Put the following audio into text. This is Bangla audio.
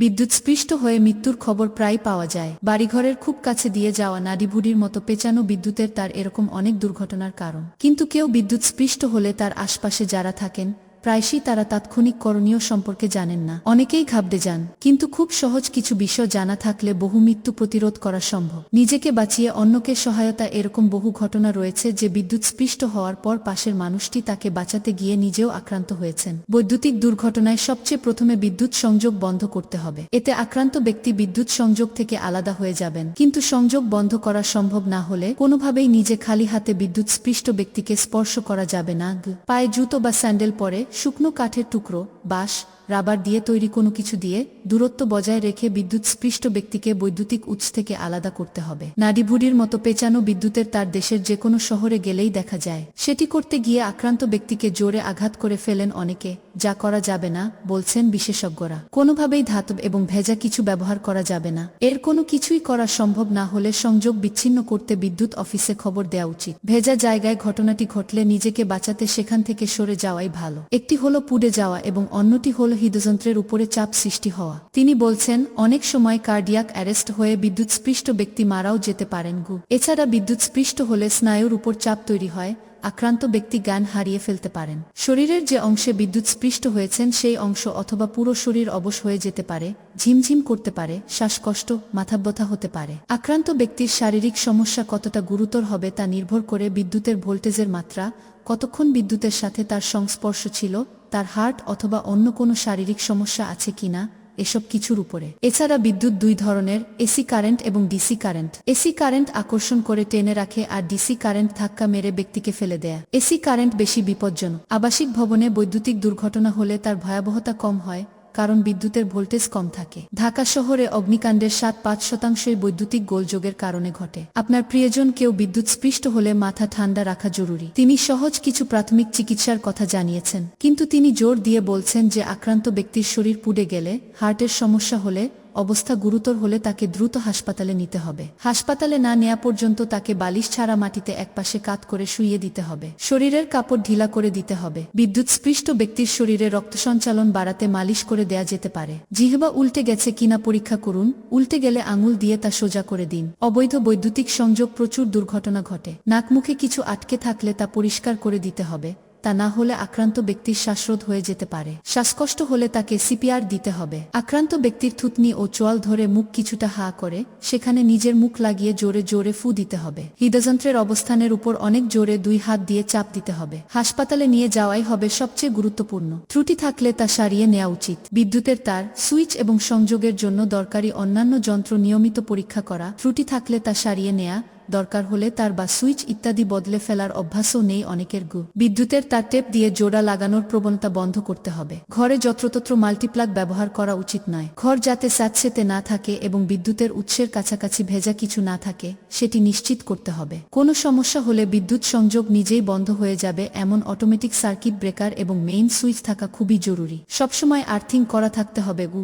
বিদ্যুৎ স্পৃষ্ট হয়ে মৃত্যুর খবর প্রায় পাওয়া যায়। বাড়িঘরের খুব কাছে দিয়ে যাওয়া নাডিভুড়ির মতো পেঁচানো বিদ্যুতের তার এরকম অনেক দুর্ঘটনার কারণ। কিন্তু কেউ বিদ্যুৎস্পৃষ্ট হলে তার আশপাশে যারা থাকেন প্রায়শই তারা তাৎক্ষণিক করণীয় সম্পর্কে জানেন না। অনেকেই ঘাবড়ে যান, কিন্তু খুব সহজ কিছু বিষয় জানা থাকলে বহু মৃত্যু প্রতিরোধ করা সম্ভব। নিজেকে বাঁচিয়ে অন্যকে সহায়তা এরকম বহু ঘটনা রয়েছে যে বিদ্যুৎ স্পৃষ্ট হওয়ার পর পাশের মানুষটি তাকে বাঁচাতে গিয়ে নিজেও আক্রান্ত হয়েছেন। বৈদ্যুতিক দুর্ঘটনায় সবচেয়ে প্রথমে বিদ্যুৎ সংযোগ বন্ধ করতে হবে। এতে আক্রান্ত ব্যক্তি বিদ্যুৎ সংযোগ থেকে আলাদা হয়ে যাবেন। কিন্তু সংযোগ বন্ধ করা সম্ভব না হলে কোনোভাবেই নিজে খালি হাতে বিদ্যুৎ স্পৃষ্ট ব্যক্তিকে স্পর্শ করা যাবে না। পায়ে জুতো বা স্যান্ডেল পরে শুকনো কাঠের টুকরো বাঁশ রাবার দিয়ে তৈরি কোনো কিছু দিয়ে দূরত্ব বজায় রেখে বিদ্যুৎ স্পৃষ্ট ব্যক্তিকে বৈদ্যুতিক উৎস থেকে আলাদা করতে হবে। নাডিভুড়ির মতো পেঁচানো বিদ্যুতের তার দেশের যে কোনো শহরে গেলেই দেখা যায়। সেটি করতে গিয়ে আক্রান্ত ব্যক্তিকে জোরে আঘাত করে ফেলেন অনেকে, যা করা যাবে না, বলছেন বিশেষজ্ঞরা। কোনোভাবেই ধাতব এবং ভেজা কিছু ব্যবহার করা যাবে না। এর কোনো কিছুই করা সম্ভব না হলে সংযোগ বিচ্ছিন্ন করতে বিদ্যুৎ অফিসে খবর দেওয়া উচিত। ভেজা জায়গায় ঘটনাটি ঘটলে নিজেকে বাঁচাতে সেখান থেকে সরে যাওয়াই ভালো। একটি হলো পুড়ে যাওয়া এবং অন্যটি হলো হৃদযন্ত্রের উপরে চাপ সৃষ্টি হওয়া। তিনি বলছেন, অনেক সময় কার্ডিয়াক অ্যারেস্ট হয়ে বিদ্যুৎ স্পৃষ্ট ব্যক্তি মারাও যেতে পারেন গু। এছাড়া বিদ্যুৎ স্পৃষ্ট হলে স্নায়ুর উপর চাপ তৈরি হয়, আক্রান্ত ব্যক্তি জ্ঞান হারিয়ে ফেলতে পারেন। শরীরের যে অংশে বিদ্যুৎ স্পৃষ্ট হয়েছেন, সেই অংশ অথবা পুরো শরীর অবশ হয়ে যেতে পারে, ঝিমঝিম করতে পারে, শ্বাসকষ্ট, মাথাব্যথা হতে পারে। আক্রান্ত ব্যক্তির শারীরিক সমস্যা কতটা গুরুতর হবে তা নির্ভর করে বিদ্যুতের ভোল্টেজের মাত্রা, কতক্ষণ বিদ্যুতের সাথে তার সংস্পর্শ ছিল তার হার্ট অথবা অন্য কোনো শারীরিক সমস্যা আছে কিনা, এসব কিছুর উপরে। এছাড়া বিদ্যুৎ দুই ধরনের, এসি কারেন্ট এবং ডিসি কারেন্ট। এসি কারেন্ট আকর্ষণ করে টেনে রাখে আর ডিসি কারেন্ট ধাক্কা মেরে ব্যক্তিকে ফেলে দেয়। এসি কারেন্ট বেশি বিপজ্জনক। আবাসিক ভবনে বৈদ্যুতিক দুর্ঘটনা হলে তার ভয়াবহতা কম হয় কারণ বিদ্যুতের ভোল্টেজ কম থাকে। ঢাকা শহরে অগ্নিকাণ্ডের সাত পাঁচ শতাংশই বৈদ্যুতিক গোলযোগের কারণে ঘটে। আপনার প্রিয়জন কেউ বিদ্যুৎ স্পৃষ্ট হলে মাথা ঠান্ডা রাখা জরুরি। তিনি সহজ কিছু প্রাথমিক চিকিৎসার কথা জানিয়েছেন। কিন্তু তিনি জোর দিয়ে বলছেন যে আক্রান্ত ব্যক্তির শরীর পুড়ে গেলে, হার্টের সমস্যা হলে অবস্থা গুরুতর হলে তাকে দ্রুত হাসপাতালে নিতে হবে। হাসপাতালে না নেওয়া পর্যন্ত তাকে বালিশ ছাড়া মাটিতে একপাশে কাত করে শুইয়ে দিতে হবে। শরীরের কাপড় ঢিলা করে দিতে হবে। বিদ্যুৎ স্পৃষ্ট ব্যক্তির শরীরে রক্ত সঞ্চালন বাড়াতে মালিশ করে দেয়া যেতে পারে। জিহবা উল্টে গেছে কিনা পরীক্ষা করুন। উল্টে গেলে আঙুল দিয়ে তা সোজা করে দিন। অবৈধ বৈদ্যুতিক সংযোগ প্রচুর দুর্ঘটনা ঘটে। নাকমুখে কিছু আটকে থাকলে তা পরিষ্কার করে দিতে হবে। তা না হলে আক্রান্ত ব্যক্তির শ্বাসরোধ হয়ে যেতে পারে। শ্বাসকষ্ট হলে তাকে সিপিআর দিতে হবে। আক্রান্ত ব্যক্তির থুতনি ও চোয়াল ধরে মুখ কিছুটা হা করে, সেখানে নিজের মুখ লাগিয়ে জোরে জোরে ফু দিতে হবে। হৃদযন্ত্রের অবস্থানের উপর অনেক জোরে দুই হাত দিয়ে চাপ দিতে হবে। হাসপাতালে নিয়ে যাওয়াই হবে সবচেয়ে গুরুত্বপূর্ণ। ত্রুটি থাকলে তা সারিয়ে নেওয়া উচিত। বিদ্যুতের তার, সুইচ এবং সংযোগের জন্য দরকারি অন্যান্য যন্ত্র নিয়মিত পরীক্ষা করা। ত্রুটি থাকলে তা সারিয়ে নেয়া দরকার হলে তার বা সুইচ ইত্যাদি বদলে ফেলার অভ্যাসও নেই অনেকের গু। বিদ্যুতের তার টেপ দিয়ে জোড়া লাগানোর প্রবণতা বন্ধ করতে হবে। ঘরে যত্রতত্র মাল্টিপ্লাগ ব্যবহার করা উচিত নয়। ঘর যাতে স্যাঁতসেতে না থাকে এবং বিদ্যুতের উৎসের কাছাকাছি ভেজা কিছু না থাকে, সেটি নিশ্চিত করতে হবে। কোনো সমস্যা হলে বিদ্যুৎ সংযোগ নিজেই বন্ধ হয়ে যাবে এমন অটোমেটিক সার্কিট ব্রেকার এবং মেইন সুইচ থাকা খুবই জরুরি। সবসময় আর্থিং করা থাকতে হবে গু।